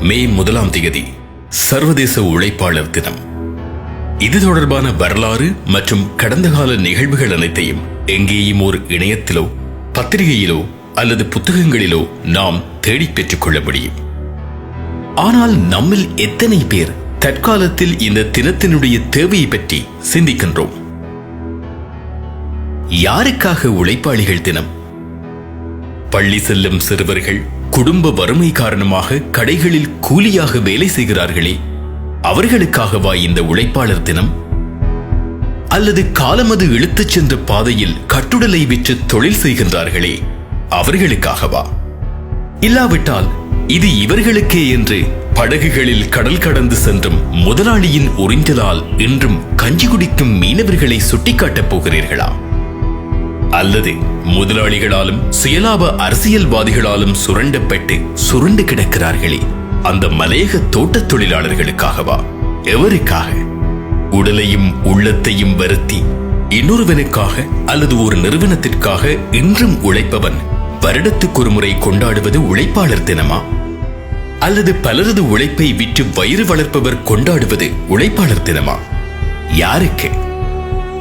மே முதலாம் தேதி சர்வதேச உழைப்பாளர் தினம். இது தொடர்பான வரலாறு மற்றும் கடந்த கால நிகழ்வுகள் அனைத்தையும் எங்கேயும் ஒரு இணையத்திலோ பத்திரிகையிலோ அல்லது புத்தகங்களிலோ நாம் தேடி பெற்றுக் கொள்ள முடியும். ஆனால் நம்மில் எத்தனை பேர் தற்காலத்தில் இந்த தினத்தினுடைய தேவையை பற்றி சிந்திக்கின்றோம்? யாருக்காக உழைப்பாளிகள் தினம்? பள்ளி செல்லும் சிறுவர்கள் குடும்ப வறுமை காரணமாக கடைகளில் கூலியாக வேலை செய்கிறார்களே அவர்களுக்காகவா இந்த உழைப்பாளர் தினம்? அல்லது காலமது இழுத்துச் சென்ற பாதையில் கட்டுடலை விற்று தொழில் செய்கின்றார்களே அவர்களுக்காகவா? இல்லாவிட்டால் இது இவர்களுக்கே என்று படகுகளில் கடல் கடந்து சென்றும் முதலாளியின் உறிஞ்சலால் இன்றும் கஞ்சி குடிக்கும் மீனவர்களை சுட்டிக்காட்டப் போகிறீர்களா? அல்லது முதலாளிகளாலும் சுயலாப அரசியல்வாதிகளாலும் சுரண்டப்பட்டு சுருண்டு கிடக்கிறார்களே. அந்த மலையக தோட்டத் தொழிலாளர்களுக்காகவா? எவருக்காக? உடலையும் உள்ளத்தையும் வருத்தி இன்னொருவனுக்காக அல்லது ஒரு நிறுவனத்திற்காக இன்றும் உழைப்பவன் வருடத்துக்கு ஒரு முறை கொண்டாடுவது உழைப்பாளர் தினமா? அல்லது பலரது உழைப்பை விற்று வயிறு வளர்ப்பவர் கொண்டாடுவது உழைப்பாளர் தினமா? யாருக்கு?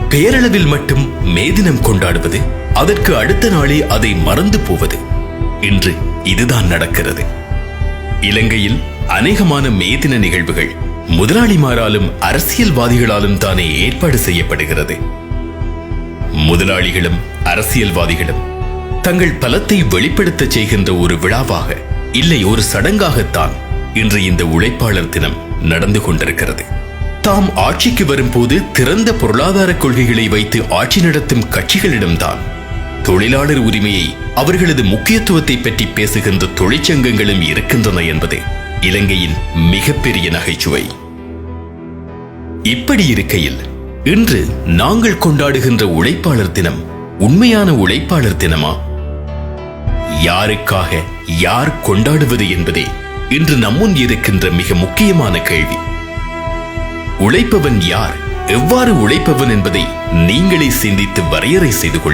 பேரளவில் மட்டும் மேதினம் கொண்டாடுவது? அதற்கு அடுத்த நாளே அதை மறந்து போவது. இன்று இதுதான் நடக்கிறது. இலங்கையில் அநேகமான மேதின நிகழ்வுகள் முதலாளிமாராலும் அரசியல்வாதிகளாலும் தானே ஏற்பாடு செய்யப்படுகிறது. முதலாளிகளும் அரசியல்வாதிகளும் தங்கள் பலத்தை வெளிப்படுத்த செய்கின்ற ஒரு விழாவாக இல்லை ஒரு சடங்காகத்தான் இன்று இந்த உழைப்பாளர் தினம் நடந்து கொண்டிருக்கிறது. தாம் ஆட்சிக்கு வரும்போது திறந்த பொருளாதார கொள்கைகளை வைத்து ஆட்சி நடத்தும் கட்சிகளிடம்தான் தொழிலாளர் உரிமையை அவர்களது முக்கியத்துவத்தை பற்றி பேசுகின்ற தொழிற்சங்கங்களும் இருக்கின்றன என்பது இலங்கையின் மிகப்பெரிய நகைச்சுவை. இப்படி இருக்கையில் இன்று நாங்கள் கொண்டாடுகின்ற உழைப்பாளர் தினம் உண்மையான உழைப்பாளர் தினமா? யாருக்காக யார் கொண்டாடுவது என்பதே இன்று நம்முன் இருக்கின்ற மிக முக்கியமான கேள்வி. உழைப்பவன் யார் எவ்வாறு உழைப்பவன் என்பதை நீங்களே சிந்தித்து வரையறை செய்து கொள்ளுங்கள்